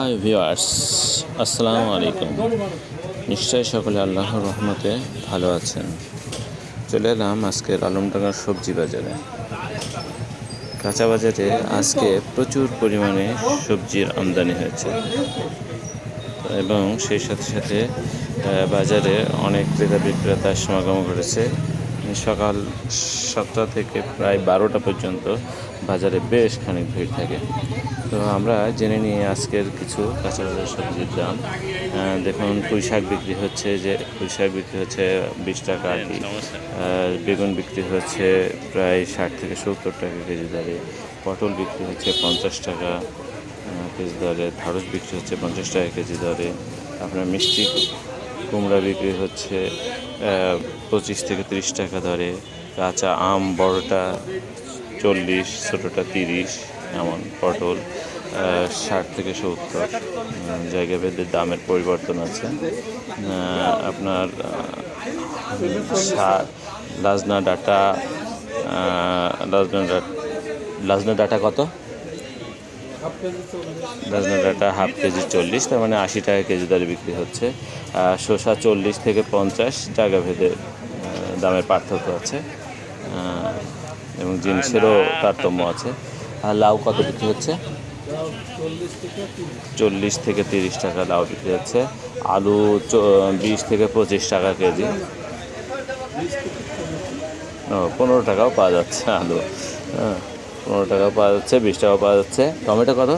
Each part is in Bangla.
হাই ভিউয়ার্স আসসালামু আলাইকুম নিশ্চয়ই সকলে আল্লাহর রহমতে ভালো আছেন। চলে এলাম আজকের আলমডাঙ্গার সবজি বাজারে। কাঁচা বাজারে আজকে প্রচুর পরিমাণে সবজির আমদানি হয়েছে। এবং সেই সাথে সাথে বাজারে অনেক ক্রেতা বিক্রেতার সমাগম ঘটেছে সকাল সাতটা থেকে প্রায় বারোটা পর্যন্ত বাজারে বেশ খানিক ভিড় থাকে। তো আমরা জেনে নিই আজকের কিছু কাঁচা বাজার সবজির দাম। দেখুন, পুঁই শাক বিক্রি হচ্ছে যে, পুঁই শাক বিক্রি হচ্ছে বিশ টাকা আটি বেগুন বিক্রি হচ্ছে প্রায় ষাট থেকে সত্তর টাকা কেজি দরে। পটল বিক্রি হচ্ছে পঞ্চাশ টাকা কেজি দরে। ঢাড়স বিক্রি হচ্ছে পঞ্চাশ টাকা কেজি দরে। আপনার মিষ্টি কুমড়া বিক্রি হচ্ছে পঁচিশ থেকে তিরিশ টাকা ধরে কাঁচা আম, বড়টা চল্লিশ, ছোটোটা তিরিশ, এমন পটল ষাট থেকে সত্তর। জায়গা ভেদে দামের পরিবর্তন আছে। আপনার লাজনা ডাটা লাজনা ডাটা লাজনা ডাটা কত? রাজনা ডাটা হাফ কেজি চল্লিশ, তার মানে আশি টাকা কেজি দরে বিক্রি হচ্ছে। শসা চল্লিশ থেকে পঞ্চাশ টাকা ভেদে দামের পার্থক্য আছে। এবং জিনিসেরও তারতম্য আছে। আর লাউ কত বিক্রি হচ্ছে? চল্লিশ থেকে তিরিশ টাকা লাউ বিক্রি হচ্ছে। আলু বিশ থেকে পঁচিশ টাকা কেজি। ও, পনেরো টাকাও পাওয়া যাচ্ছে আলু। হ্যাঁ। পনেরো টাকা পাওয়া যাচ্ছে বিশ টাকা পাওয়া যাচ্ছে। টমেটো কত?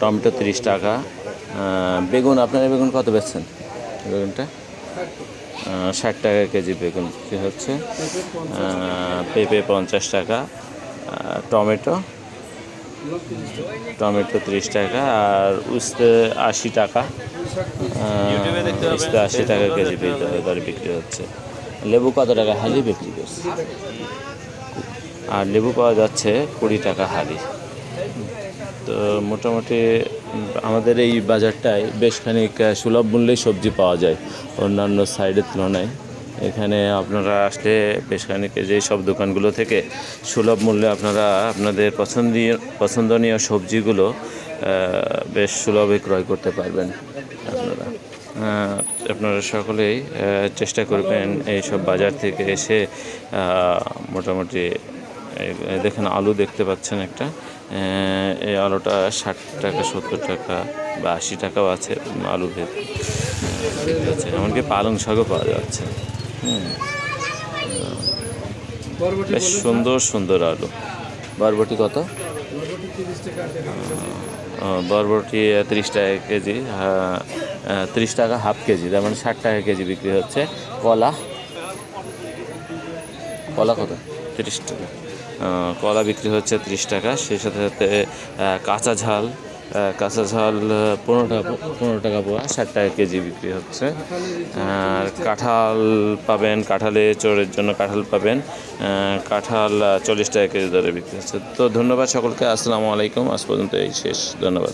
টমেটো তিরিশ টাকা। বেগুন আপনারা বেগুন কত বেচছেন? বেগুনটা? ষাট টাকা কেজি বেগুন বিক্রি হচ্ছে। পেঁপে পঞ্চাশ টাকা টমেটো টমেটো তিরিশ টাকা আর উস্তে আশি টাকা। উস্তে আশি টাকা কেজি দরে বিক্রি হচ্ছে। লেবু কত টাকা? হালি বিক্রি করছে। আর লেবু পাওয়া যাচ্ছে কুড়ি টাকা হালি। তো মোটামুটি আমাদের এই বাজারটায় বেশ খানিক সুলভ মূল্যেই সবজি পাওয়া যায় অন্যান্য সাইডের তুলনায়। এখানে আপনারা আসলে বেশ খানিক যে সব দোকানগুলো থেকে সুলভ মূল্যে আপনারা আপনাদের পছন্দীয়, পছন্দনীয় সবজিগুলো বেশ সুলভে ক্রয় করতে পারবেন আপনারা। আপনারা সকলেই চেষ্টা করবেন এইসব বাজার থেকে এসে মোটামুটি দেখেন আলু দেখতে পাচ্ছেন একটা। এই আলুটা ষাট টাকা সত্তর টাকা বা আশি টাকাও আছে আলু ভেদ। হচ্ছে এমনকি পালং শাকও পাওয়া যাচ্ছে। বেশ সুন্দর সুন্দর আলু। বরবটি কত? বরবটি তিরিশ টাকা কেজি তিরিশ টাকা হাফ কেজি তার মানে ষাট টাকা কেজি বিক্রি হচ্ছে। কলা? কলা কত? তিরিশ টাকা। কলা বিক্রি হচ্ছে ত্রিশ টাকা, সেই সাথে সাথে কাঁচা ঝাল কাঁচা ঝাল পনেরো টাকা পনেরো টাকা পোয়া, ষাট টাকা কেজি বিক্রি হচ্ছে। আর কাঁঠাল পাবেন, কাঁঠালে চোরের জন্য কাঁঠাল পাবেন কাঁঠাল চল্লিশ টাকা কেজি দরে বিক্রি হচ্ছে। তো ধন্যবাদ সকলকে, আসসালামু আলাইকুম, আজ পর্যন্ত এই শেষ, ধন্যবাদ।